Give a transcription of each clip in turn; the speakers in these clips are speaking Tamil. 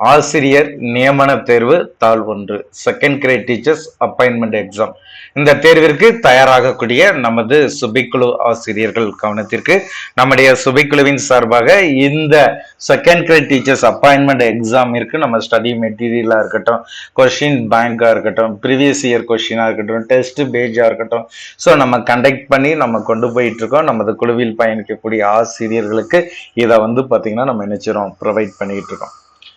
ஆசிரியர் நியமன தேர்வு தாள் ஒன்று. Second grade teachers appointment exam இந்த தேர்விற்கு தயாராகக்கூடிய நமது சுபிக்குழு ஆசிரியர்கள் கவனத்திற்கு நம்முடைய சுபிக்குழுவின் சார்பாக இந்த செகண்ட் கிரேட் டீச்சர்ஸ் அப்பாயின்மெண்ட் எக்ஸாமிற்கு நம்ம ஸ்டடி மெட்டீரியலாக இருக்கட்டும் கொஷின் பேங்காக இருக்கட்டும் ப்ரீவியஸ் இயர் கொஷினாக இருக்கட்டும் டெஸ்ட் பேஜாக இருக்கட்டும். ஸோ நம்ம கண்டக்ட் பண்ணி நம்ம கொண்டு போயிட்டு இருக்கோம் நமது குழுவில் பயணிக்கக்கூடிய ஆசிரியர்களுக்கு இதை வந்து பார்த்தீங்கன்னா நம்ம நினைச்சிரோம் ப்ரொவைட் பண்ணிட்டு இருக்கோம்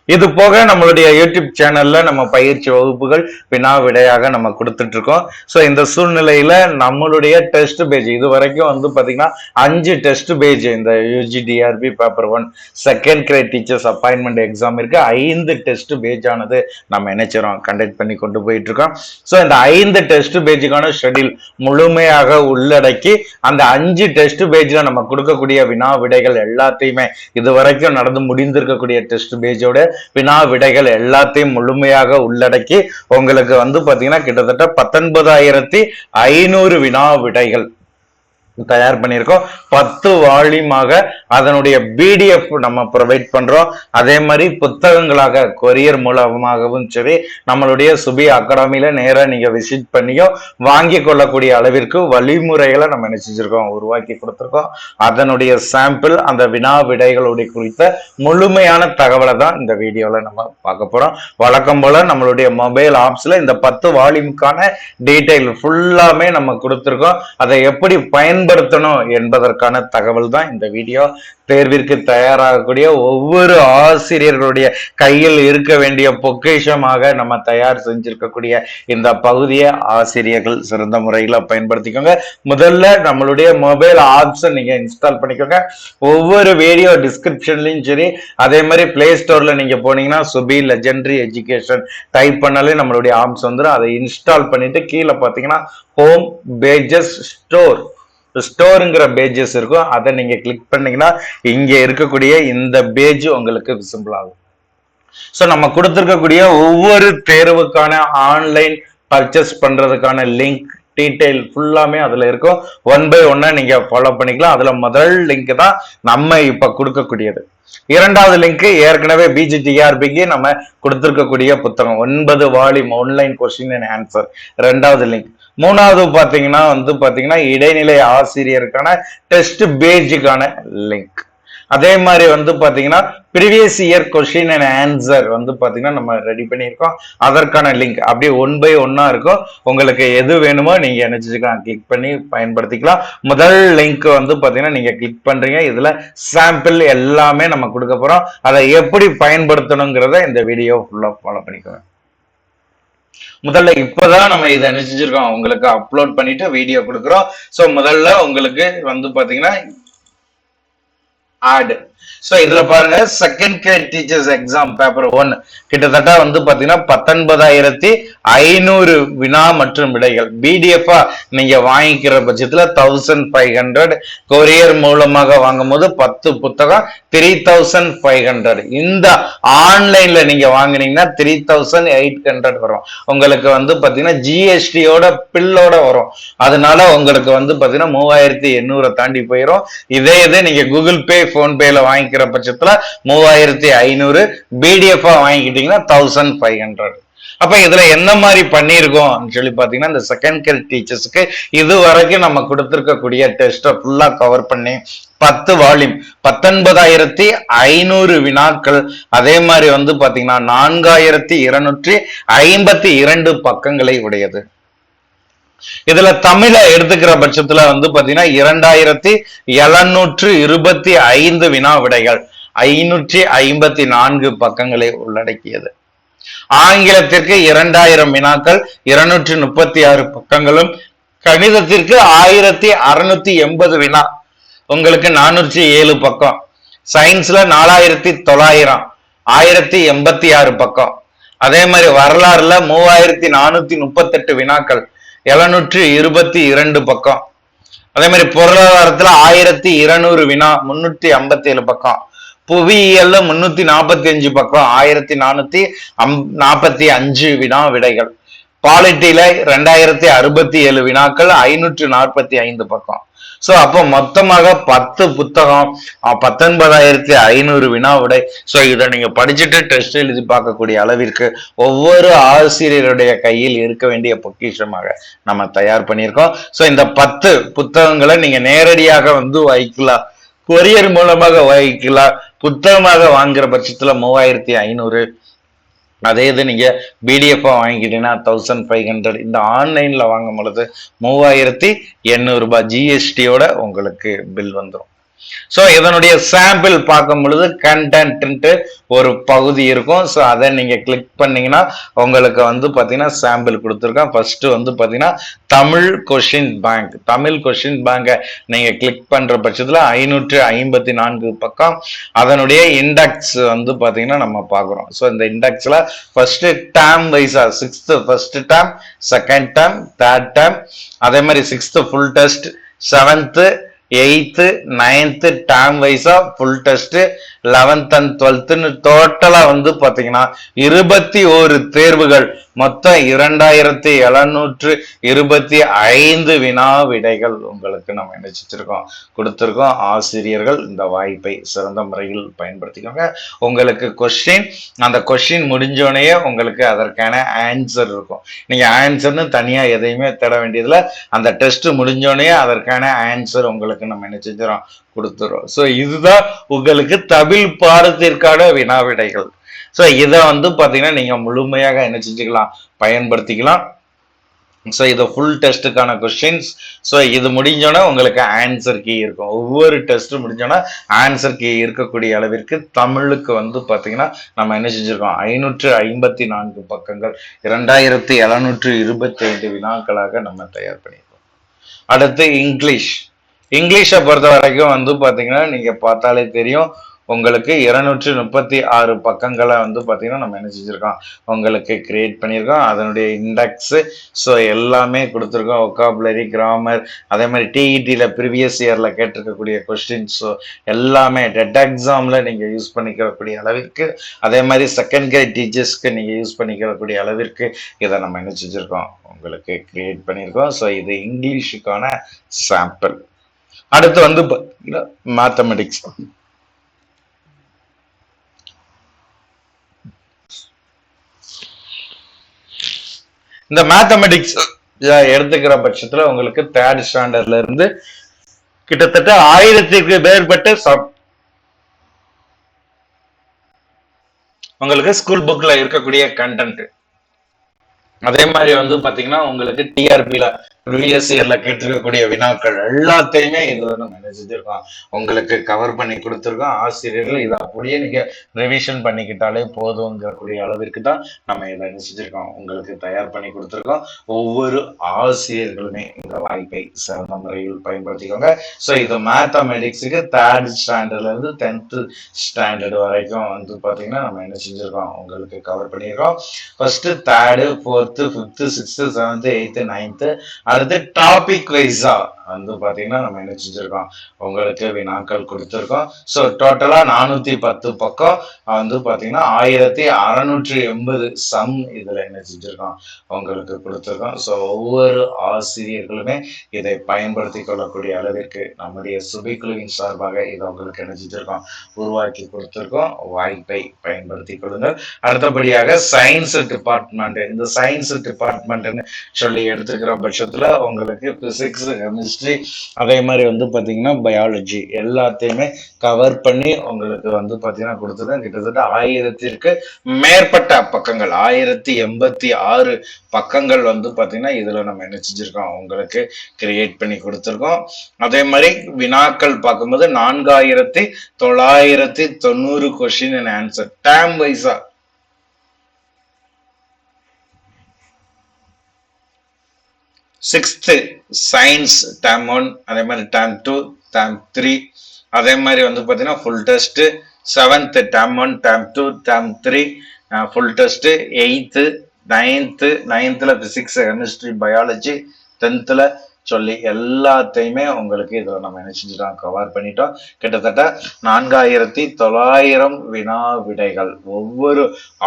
இது போக நம்மளுடைய யூடியூப் சேனல்ல நம்ம பயிற்சி வகுப்புகள் வினா விடையாக நம்ம கொடுத்துட்டு இருக்கோம் ஸோ இந்த சூழ்நிலையில நம்மளுடைய டெஸ்ட் பேஜ் இது வரைக்கும் வந்து பாத்தீங்கன்னா அஞ்சு டெஸ்ட் பேஜ் இந்த UG TRB paper one second grade teachers appointment exam இருக்கு. ஐந்து டெஸ்ட் பேஜ் ஆனது நம்ம நினைச்சிரோம் கண்டக்ட் பண்ணி கொண்டு போயிட்டு இருக்கோம் ஸோ இந்த ஐந்து டெஸ்ட் பேஜுக்கான ஷெடியூல் முழுமையாக உள்ளடக்கி அந்த அஞ்சு டெஸ்ட் பேஜ்ல நம்ம கொடுக்கக்கூடிய வினா விடைகள் எல்லாத்தையுமே இது வரைக்கும் நடந்து முடிந்திருக்கக்கூடிய டெஸ்ட் பேஜோட வினா விடைகள் எல்லாத்தையும் முழுமையாக உள்ளடக்கி உங்களுக்கு வந்து பாத்தீங்கன்னா கிட்டத்தட்ட பத்தொன்பதாயிரத்தி ஐநூறு வினா விடைகள் தயார் பண்ணியிருக்கோம். பத்து வால்யூமாக அதனுடைய பிடிஎஃப் நம்ம ப்ரொவைட் பண்றோம். அதே மாதிரி புத்தகங்களாக கொரியர் மூலமாகவும் சரி நம்மளுடைய சுபி அகாடமியில நேராக நீங்க விசிட் பண்ணியோ வாங்கி கொள்ளக்கூடிய அளவிற்கு வழிமுறைகளை நம்ம நினைச்சிருக்கோம் உருவாக்கி கொடுத்துருக்கோம். அதனுடைய சாம்பிள் அந்த வினா விடைகளுடைய குறித்த முழுமையான தகவலை தான் இந்த வீடியோவில் நம்ம பார்க்க போறோம். வழக்கம் போல நம்மளுடைய மொபைல் ஆப்ஸ்ல இந்த பத்து வால்யூமுக்கான டீட்டெயில் ஃபுல்லாமே நம்ம கொடுத்துருக்கோம். அதை எப்படி பயன் பயன்படுத்தணும் என்பதற்கான தகவல் தான் இந்த வீடியோ. தேர்விற்கு தயாராகக்கூடிய ஒவ்வொரு ஆசிரியர்களுடைய கையில் இருக்க வேண்டிய பொக்கேஷமாக நம்ம தயார் செஞ்சிருக்கக்கூடிய இந்த பகுதியை ஆசிரியர்கள் சிறந்த முறையில் பயன்படுத்திக்கோங்க. முதல்ல நம்மளுடைய மொபைல் ஆப்ஸை நீங்கள் இன்ஸ்டால் பண்ணிக்கோங்க. ஒவ்வொரு வீடியோ டிஸ்கிரிப்ஷன்லையும் சரி அதே மாதிரி பிளே ஸ்டோரில் நீங்கள் போனீங்கன்னா சுபி லெஜெண்டரி எஜுகேஷன் டைப் பண்ணாலே நம்மளுடைய ஆப்ஸ் வந்துடும் அதை இன்ஸ்டால் பண்ணிட்டு கீழே பார்த்தீங்கன்னா ஹோம் பேஜஸ் ஸ்டோர் ஸ்டோருங்கிற பேஜஸ் இருக்கும். அதை நீங்க கிளிக் பண்ணீங்கன்னா இங்க இருக்கக்கூடிய இந்த பேஜ் உங்களுக்கு விசிபிள் ஆகும். ஸோ நம்ம கொடுத்துருக்கக்கூடிய ஒவ்வொரு தேர்வுக்கான ஆன்லைன் பர்ச்சேஸ் பண்றதுக்கான லிங்க் டீட்டெயில் ஃபுல்லாமே அதுல இருக்கும். ஒன் பை ஒன்னா நீங்க ஃபாலோ பண்ணிக்கலாம். அதுல முதல் லிங்க் தான் நம்ம இப்ப கொடுக்கக்கூடியது. இரண்டாவது லிங்க் ஏற்கனவே பிஜிடிஆர்பிக்கு நம்ம கொடுத்துருக்கக்கூடிய புத்தகம். ஒன்பது volume online question and answer ரெண்டாவது லிங்க் மூணாவது பார்த்தீங்கன்னா வந்து பார்த்தீங்கன்னா இடைநிலை ஆசிரியருக்கான டெஸ்ட் பேஜுக்கான லிங்க் அதே மாதிரி வந்து பார்த்தீங்கன்னா previous year question and answer வந்து பார்த்தீங்கன்னா நம்ம ரெடி பண்ணியிருக்கோம். அதற்கான லிங்க் அப்படியே ஒன் பை ஒன்னா இருக்கும். உங்களுக்கு எது வேணுமோ நீங்க நினைச்சிக்கலாம். கிளிக் பண்ணி பயன்படுத்திக்கலாம். முதல் லிங்க் வந்து பார்த்தீங்கன்னா நீங்க கிளிக் பண்றீங்க. இதுல சாம்பிள் எல்லாமே நம்ம கொடுக்க போறோம். அதை எப்படி பயன்படுத்தணுங்கிறத இந்த வீடியோ ஃபுல்லாக ஃபாலோ பண்ணிக்கோங்க. முதல்ல இப்பதான் நம்ம இதை நினைச்சிருக்கோம். உங்களுக்கு அப்லோட் பண்ணிட்டு வீடியோ கொடுக்குறோம். சோ முதல்ல உங்களுக்கு வந்து பாத்தீங்கன்னா ஆட் ஸோ இதுல பாருங்க second grade teachers exam paper one கிட்டத்தட்ட வந்து பாத்தீங்கன்னா பத்தொன்பதாயிரத்தி ஐநூறு வினா மற்றும் விடைகள். பிடிஎஃபா நீங்க வாங்கிக்கிற பட்சத்துல தௌசண்ட் ஃபைவ் ஹண்ட்ரட் கொரியர் மூலமாக வாங்கும் போது பத்து புத்தகம் த்ரீ தௌசண்ட் ஃபைவ் ஹண்ட்ரட் இந்த ஆன்லைன்ல நீங்க வாங்கினீங்கன்னா த்ரீ தௌசண்ட் எயிட் ஹண்ட்ரட் வரும். உங்களுக்கு வந்து பாத்தீங்கன்னா ஜிஎஸ்டியோட பில்லோட வரும். அதனால உங்களுக்கு வந்து பாத்தீங்கன்னா மூவாயிரத்தி எண்ணூறை தாண்டி போயிடும் இதே இது நீங்க கூகுள் பே போன்பேல வாங்கிக்கிற பட்சத்துல மூவாயிரத்தி ஐநூறு பிடிஎஃப் வாங்கிக்கிட்டீங்கன்னா தௌசண்ட் ஃபைவ் ஹண்ட்ரட் அப்ப இதுல என்ன மாதிரி பண்ணியிருக்கோம் சொல்லி பாத்தீங்கன்னா இந்த செகண்ட் கேர் டீச்சர்ஸ்க்கு இது வரைக்கும் நம்ம கொடுத்துருக்கக்கூடிய டெஸ்ட்டை ஃபுல்லா கவர் பண்ணி பத்து வால்யூம் பத்தொன்பதாயிரத்தி ஐநூறு வினாக்கள். அதே மாதிரி வந்து பாத்தீங்கன்னா நான்காயிரத்தி இருநூற்றி ஐம்பத்தி இரண்டு பக்கங்களை உடையது. இதுல தமிழ எடுத்துக்கிற பட்சத்துல வந்து பாத்தீங்கன்னா இரண்டாயிரத்தி எழுநூற்று இருபத்தி ஐந்து வினா விடைகள் ஐநூற்றி ஐம்பத்தி நான்கு பக்கங்களை உள்ளடக்கியது. ஆங்கிலத்திற்கு இரண்டாயிரம் வினாக்கள் இருநூற்றி முப்பத்தி ஆறு பக்கங்களும் கணிதத்திற்கு ஆயிரத்தி அறுநூத்தி எண்பது வினா உங்களுக்கு நானூற்றி ஏழு பக்கம். சயின்ஸ்ல நாலாயிரத்தி தொள்ளாயிரம் ஆயிரத்தி எண்பத்தி ஆறு பக்கம். அதே மாதிரி வரலாறுல மூவாயிரத்தி நானூத்தி முப்பத்தெட்டு வினாக்கள் எழுநூற்றி இருபத்தி இரண்டு பக்கம். அதே மாதிரி பொருளாதாரத்துல ஆயிரத்தி இருநூறு வினா முன்னூத்தி ஐம்பத்தி ஏழு பக்கம். புவியியல்ல முன்னூத்தி நாற்பத்தி அஞ்சு பக்கம் ஆயிரத்தி நானூத்தி அம் நாற்பத்தி அஞ்சு வினா விடைகள். பாலிட்டியில ரெண்டாயிரத்தி அறுபத்தி ஏழு வினாக்கள் ஐநூற்று நாற்பத்தி ஐந்து பக்கம். சோ அப்போ மொத்தமாக பத்து புத்தகம் பத்தொன்பதாயிரத்தி ஐநூறு வினா விடை சோ இதை நீங்க படிச்சுட்டு டெஸ்ட் எழுதி பார்க்கக்கூடிய அளவிற்கு ஒவ்வொரு ஆசிரியருடைய கையில் இருக்க வேண்டிய பொக்கிஷமாக நம்ம தயார் பண்ணியிருக்கோம். சோ இந்த பத்து புத்தகங்களை நீங்க நேரடியாக வந்து வைக்கலாம் கொரியர் மூலமாக வகிக்கலாம் புத்தகமாக வாங்குற பட்சத்துல மூவாயிரத்தி ஐநூறு. அதே இது நீங்கள் பிடிஎஃபாக வாங்கிக்கிட்டீங்கன்னா தௌசண்ட் ஃபைவ் ஹண்ட்ரட் இந்த ஆன்லைனில் வாங்கும் பொழுது மூவாயிரத்தி எண்ணூறுரூபா ஜிஎஸ்டியோட உங்களுக்கு பில் வந்துடும் ஸோ இதனுடைய சாம்பிள் பார்க்கும் பொழுது கண்டென்ட்டு ஒரு பகுதி இருக்கும். ஸோ அதை நீங்கள் கிளிக் பண்ணீங்கன்னா உங்களுக்கு வந்து பார்த்தீங்கன்னா சாம்பிள் கொடுத்துருக்கேன். ஃபர்ஸ்ட் வந்து பார்த்தீங்கன்னா Tamil question bank Tamil question பேங்கை நீங்கள் கிளிக் பண்ணுற பட்சத்தில் ஐநூற்று ஐம்பத்தி நான்கு பக்கம் அதனுடைய இண்டெக்ஸ் வந்து பார்த்தீங்கன்னா நம்ம பார்க்குறோம். ஸோ இந்த இண்டெக்ஸில் ஃபர்ஸ்ட் டேம் வைஸாக sixth first term second term third term அதே மாதிரி sixth full test seventh eighth ninth term wise full test eleventh and டுவெல்த்துன்னு டோட்டலா வந்து பாத்தீங்கன்னா இருபத்தி ஒரு தேர்வுகள். மொத்தம் இரண்டாயிரத்தி எழுநூற்று இருபத்தி ஐந்து வினா விடைகள் உங்களுக்கு நம்ம நினைச்சிருக்கோம் கொடுத்துருக்கோம். ஆசிரியர்கள் இந்த வாய்ப்பை சிறந்த முறையில் பயன்படுத்திக்கோங்க. உங்களுக்கு கொஸ்டின் அந்த கொஸ்டின் முடிஞ்சோடனே உங்களுக்கு அதற்கான ஆன்சர் இருக்கும். நீங்கள் ஆன்சர்னு தனியாக எதையுமே தேட வேண்டியதில்லை. அந்த டெஸ்ட் முடிஞ்சோடனே அதற்கான ஆன்சர் உங்களுக்கு நம்ம என்ன செஞ்சிடும் கொடுத்துரும் ஸோ இதுதான் உங்களுக்கு தமிழ் பாடத்திற்கான வினாவிடைகள். ஸோ இதை வந்து பார்த்தீங்கன்னா நீங்கள் முழுமையாக என்ன செஞ்சுக்கலாம்? பயன்படுத்திக்கலாம். ஸோ இது ஃபுல் டெஸ்ட்டுக்கான கொஸ்டின்ஸ் ஸோ இது முடிஞ்சோன்னா உங்களுக்கு ஆன்சர் கீ இருக்கும். ஒவ்வொரு டெஸ்ட்டும் முடிஞ்சோன்னா ஆன்சர் கீ இருக்கக்கூடிய அளவிற்கு தமிழுக்கு வந்து பார்த்தீங்கன்னா நம்ம என்ன செஞ்சுருக்கோம்? ஐநூற்று ஐம்பத்தி நான்கு பக்கங்கள் இரண்டாயிரத்தி எழுநூற்று இருபத்தி ஐந்து வினாக்களாக நம்ம தயார் பண்ணியிருக்கோம். அடுத்து இங்கிலீஷ். இங்கிலீஷை பொறுத்த வரைக்கும் வந்து பார்த்தீங்கன்னா நீங்கள் பார்த்தாலே தெரியும். உங்களுக்கு இருநூற்றி முப்பத்தி ஆறு பக்கங்களை வந்து பார்த்தீங்கன்னா நம்ம என்ன செஞ்சுருக்கோம்? உங்களுக்கு கிரியேட் பண்ணியிருக்கோம். அதனுடைய இண்டெக்ஸு ஸோ எல்லாமே கொடுத்துருக்கோம். ஒக்காபுலரி கிராமர் அதே மாதிரி டிஇடியில் ப்ரீவியஸ் இயரில் கேட்டிருக்கக்கூடிய கொஸ்டின்ஸ் ஸோ எல்லாமே டெட் எக்ஸாமில் நீங்கள் யூஸ் பண்ணிக்கக்கூடிய அளவிற்கு அதே மாதிரி செகண்ட் கிரேட் டீச்சர்ஸ்க்கு நீங்கள் யூஸ் பண்ணிக்கக்கூடிய அளவிற்கு இதை நம்ம என்ன செஞ்சுருக்கோம்? உங்களுக்கு கிரியேட் பண்ணியிருக்கோம். ஸோ இது இங்கிலீஷுக்கான சாம்பிள் அடுத்து வந்து மேத்தமெட்டிக்ஸ் இந்த மேத்தமெட்டிக்ஸ் எடுத்துக்கிற பட்சத்துல உங்களுக்கு தேர்ட் ஸ்டாண்டர்ட்ல இருந்து கிட்டத்தட்ட ஆயிரத்திற்கு மேற்பட்ட சப் உங்களுக்கு ஸ்கூல் புக்ல இருக்கக்கூடிய கண்டென்ட் அதே மாதிரி வந்து பாத்தீங்கன்னா உங்களுக்கு டிஆர்பில ப்ரீவியஸ் இயர்ல கேட்டிருக்கக்கூடிய வினாக்கள் எல்லாத்தையுமே இது நம்ம என்ன செஞ்சிருக்கோம் உங்களுக்கு கவர் பண்ணி கொடுத்துருக்கோம். ஆசிரியர்கள் இதை அப்படியே நீங்க ரிவிஷன் பண்ணிக்கிட்டாலே போதுங்கிறக்கூடிய அளவிற்கு தான் நம்ம இதை என்ன செஞ்சிருக்கோம் உங்களுக்கு தயார் பண்ணி கொடுத்துருக்கோம். ஒவ்வொரு ஆசிரியர்களுமே இந்த வாய்ப்பை சிறந்த முறையில் பயன்படுத்திக்கோங்க. ஸோ இது மேத்தமெட்டிக்ஸுக்கு தேர்ட் ஸ்டாண்டர்ட்ல இருந்து டென்த்து ஸ்டாண்டர்ட் வரைக்கும் வந்து பாத்தீங்கன்னா நம்ம என்ன செஞ்சிருக்கோம்? உங்களுக்கு கவர் பண்ணியிருக்கோம். First third fourth fifth sixth seventh eighth ninth அடுத்து டாபிக் வைஸா வந்து பார்த்தீங்கன்னா நம்ம என்ன செஞ்சுருக்கோம்? உங்களுக்கு வினாக்கள் கொடுத்துருக்கோம். ஸோ டோட்டலாக நானூற்றி பத்து பக்கம் வந்து பார்த்தீங்கன்னா ஆயிரத்தி அறநூற்றி எண்பது சம் இதில் என்ன செஞ்சுருக்கோம்? உங்களுக்கு கொடுத்துருக்கோம். ஸோ ஒவ்வொரு ஆசிரியர்களுமே இதை பயன்படுத்தி கொள்ளக்கூடிய அளவிற்கு நம்முடைய சுபிக்குழுவின் சார்பாக இதை உங்களுக்கு என்ன செஞ்சுருக்கோம்? உருவாக்கி கொடுத்துருக்கோம். வாய்ப்பை பயன்படுத்தி கொள்ளுங்கள். அடுத்தபடியாக சயின்ஸ் டிபார்ட்மெண்ட் இந்த சயின்ஸ் டிபார்ட்மெண்ட்னு சொல்லி எடுத்துக்கிற பட்சத்தில் உங்களுக்கு பிசிக்ஸ் கெமிஸ்ட்ரி அதே மாதிரி வந்து பார்த்தீங்கன்னா பயாலஜி எல்லாத்தையுமே கவர் பண்ணி உங்களுக்கு வந்து பார்த்தீங்கன்னா கொடுத்துருக்கேன் கிட்டத்தட்ட ஆயிரத்திற்கு மேற்பட்ட பக்கங்கள் ஆயிரத்தி எண்பத்தி ஆறு பக்கங்கள் வந்து பார்த்தீங்கன்னா இதில் நம்ம என்ன செஞ்சுருக்கோம்? உங்களுக்கு கிரியேட் பண்ணி கொடுத்துருக்கோம். அதே மாதிரி வினாக்கள் பார்க்கும்போது நான்காயிரத்தி தொள்ளாயிரத்தி தொண்ணூறு question and answer term wise sixth science term one அதே மாதிரி டேம் டூ டேம் த்ரீ அதே மாதிரி வந்து பார்த்தீங்கன்னா full test seventh term one term two term three full test eighth ninth நைன்த்தில் physics chemistry biology டென்த்தில் சொல்லி எல்லாத்தையுமே உங்களுக்கு இதுல நம்ம என்ன செஞ்சிட்டோம்? கவர் பண்ணிட்டோம். கிட்டத்தட்ட நான்காயிரத்தி தொள்ளாயிரம் வினா விடைகள் ஒவ்வொரு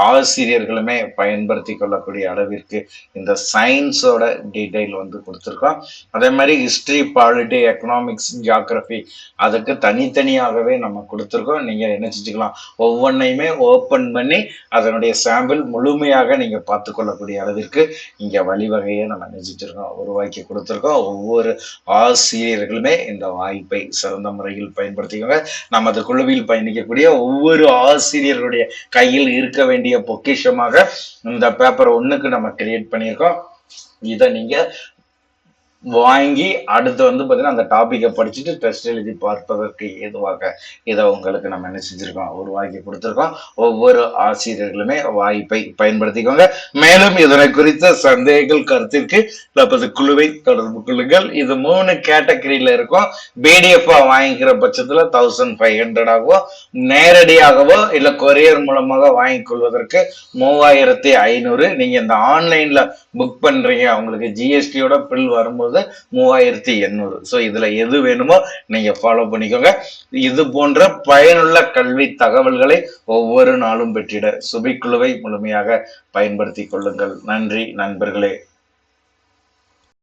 ஆசிரியர்களுமே பயன்படுத்தி கொள்ளக்கூடிய அளவிற்கு இந்த சயின்ஸோட டீடைல் வந்து கொடுத்துருக்கோம். அதே மாதிரி ஹிஸ்டரி பாலிட்டி எக்கனாமிக்ஸ் ஜியாகிரபி அதுக்கு தனித்தனியாகவே நம்ம கொடுத்துருக்கோம். நீங்க என்ன செஞ்சுக்கலாம்? ஒவ்வொன்றையுமே ஓப்பன் பண்ணி அதனுடைய சாம்பிள் முழுமையாக நீங்க பார்த்து கொள்ளக்கூடிய அளவிற்கு இங்க வழிவகையை நம்ம நினைச்சிருக்கோம் உருவாக்கி கொடுத்துருக்கோம். ஒவ்வொரு ஆசிரியர்களுமே இந்த வாய்ப்பை சிறந்த முறையில் பயன்படுத்திக்கோங்க. நமது குழுவில் பயணிக்கக்கூடிய ஒவ்வொரு ஆசிரியர்களுடைய கையில் இருக்க வேண்டிய பொக்கிஷமாக இந்த பேப்பர் ஒண்ணுக்கு நம்ம கிரியேட் பண்ணியிருக்கோம். இதை நீங்க வாங்கி அடுத்து வந்து பார்த்தீங்கன்னா அந்த டாப்பிக்கை படிச்சுட்டு டெஸ்ட் எழுதி பார்ப்பதற்கு ஏதுவாக இதை உங்களுக்கு நம்ம என்ன செஞ்சுருக்கோம்? உருவாக்கி கொடுத்துருக்கோம். ஒவ்வொரு ஆசிரியர்களுமே வாய்ப்பை பயன்படுத்திக்கோங்க. மேலும் இதனை குறித்த சந்தேகங்கள் கருத்திற்கு நமது குழுவை தொடர்பு கொள்ளுங்கள். இது மூணு கேட்டகரியில் இருக்கும். பிடிஎஃபாக வாங்கிக்கிற பட்சத்தில் தௌசண்ட் ஃபைவ் ஹண்ட்ரட் ஆகவோ நேரடியாகவோ இல்லை கொரியர் மூலமாக வாங்கிக் கொள்வதற்கு மூவாயிரத்தி ஐநூறு. நீங்கள் இந்த ஆன்லைனில் புக் பண்ணுறீங்க உங்களுக்கு ஜிஎஸ்டியோட பில் வரும்போது மூவாயிரத்தி எண்ணூறு. ஸோ இதுல எது வேணுமோ நீங்க ஃபாலோ பண்ணிக்கோங்க. இது போன்ற பயனுள்ள கல்வி தகவல்களை ஒவ்வொரு நாளும் பெற்றிட சுபிக்குழுவை முழுமையாக பயன்படுத்தி கொள்ளுங்கள். நன்றி நண்பர்களே.